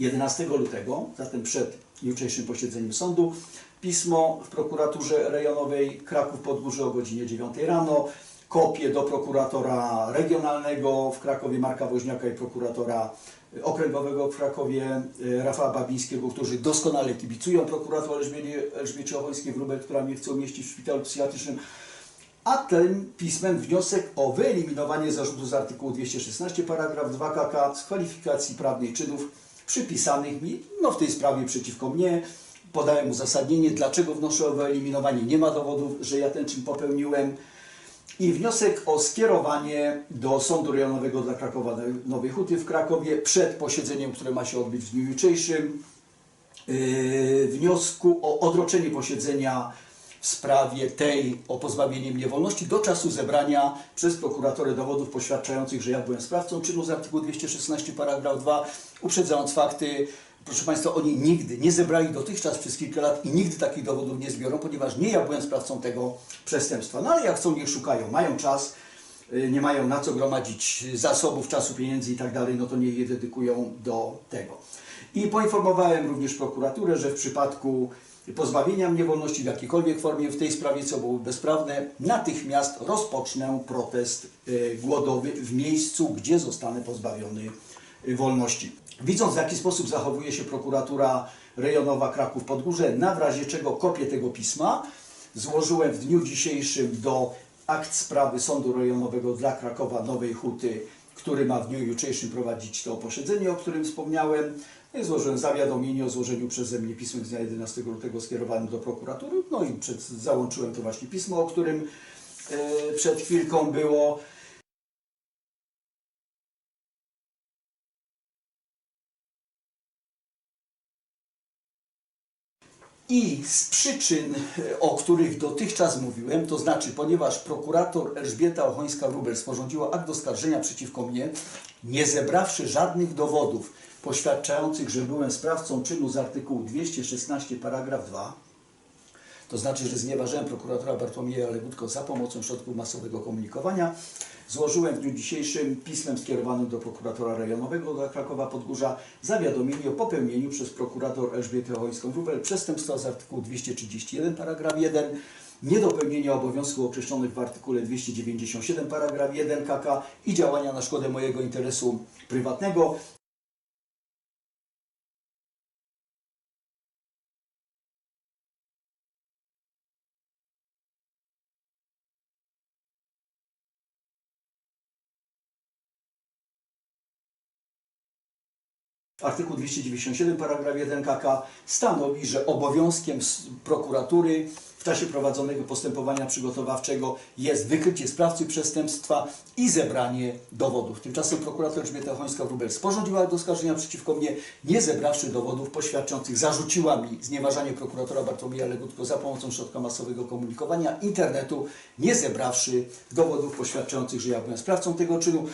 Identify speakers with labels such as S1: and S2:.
S1: 11 lutego, zatem przed jutrzejszym posiedzeniem sądu, pismo w prokuraturze rejonowej Kraków Podgórze o godzinie 9 rano, kopię do prokuratora regionalnego w Krakowie Marka Woźniaka i prokuratora okręgowego w Krakowie e, Rafała Babińskiego, którzy doskonale kibicują prokurator Elżbiecie, Elżbiecie Ochońskiej-Wróbel, która mnie chce umieścić w szpitalu psychiatrycznym, a tym pismem wniosek o wyeliminowanie zarzutu z artykułu 216 paragraf 2 KK z kwalifikacji prawnej czynów przypisanych mi no, w tej sprawie przeciwko mnie. Podałem uzasadnienie, dlaczego wnoszę o wyeliminowanie. Nie ma dowodów, że ja ten czyn popełniłem. I wniosek o skierowanie do Sądu Rejonowego dla Krakowa Nowej Huty w Krakowie przed posiedzeniem, które ma się odbyć w dniu jutrzejszym. Yy, wniosku o odroczenie posiedzenia w sprawie tej o pozbawienie mnie wolności do czasu zebrania przez prokuratorę dowodów poświadczających, że ja byłem sprawcą czynu z artykułu 216 paragraf 2, uprzedzając fakty. Proszę Państwa, oni nigdy nie zebrali dotychczas przez kilka lat i nigdy takich dowodów nie zbiorą, ponieważ nie ja byłem sprawcą tego przestępstwa. No ale jak chcą, niech szukają. Mają czas, y, nie mają na co gromadzić zasobów, czasu, pieniędzy i tak dalej, no to niech je dedykują do tego. I poinformowałem również prokuraturę, że w przypadku pozbawienia mnie wolności w jakiejkolwiek formie w tej sprawie, co było bezprawne, natychmiast rozpocznę protest y, głodowy w miejscu, gdzie zostanę pozbawiony y, wolności. Widząc w jaki sposób zachowuje się prokuratura rejonowa Kraków Podgórze, na razie czego kopię tego pisma złożyłem w dniu dzisiejszym do akt sprawy Sądu Rejonowego dla Krakowa Nowej Huty, który ma w dniu jutrzejszym prowadzić to posiedzenie, o którym wspomniałem. No złożyłem zawiadomienie o złożeniu przeze mnie pisma z dnia 11 lutego skierowanym do prokuratury. No i przed, załączyłem to właśnie pismo, o którym e, przed chwilką było. I z przyczyn, e, o których dotychczas mówiłem, to znaczy, ponieważ prokurator Elżbieta Ochońska-Wróbel sporządziła akt oskarżenia przeciwko mnie, nie zebrawszy żadnych dowodów poświadczających, że byłem sprawcą czynu z artykułu 216 paragraf 2, to znaczy, że znieważyłem prokuratora Bartłomieja Legutko za pomocą środków masowego komunikowania. Złożyłem w dniu dzisiejszym pismem skierowanym do prokuratora rejonowego dla Krakowa Podgórza zawiadomienie o popełnieniu przez prokurator Elżbietę Ochońską-Wróbel przestępstwa z artykułu 231 paragraf 1 niedopełnienia obowiązków określonych w artykule 297 paragraf 1 KK i działania na szkodę mojego interesu prywatnego Artykuł 297 paragraf 1 KK stanowi, że obowiązkiem prokuratury w czasie prowadzonego postępowania przygotowawczego jest wykrycie sprawcy przestępstwa i zebranie dowodów. Tymczasem prokurator Elżbieta Chońska-Wróbel sporządziła akt oskarżenia przeciwko mnie, nie zebrawszy dowodów poświadczących, zarzuciła mi znieważanie prokuratora Bartłomieja Legutko za pomocą środka masowego komunikowania internetu, nie zebrawszy dowodów poświadczających, że ja byłem sprawcą tego czynu.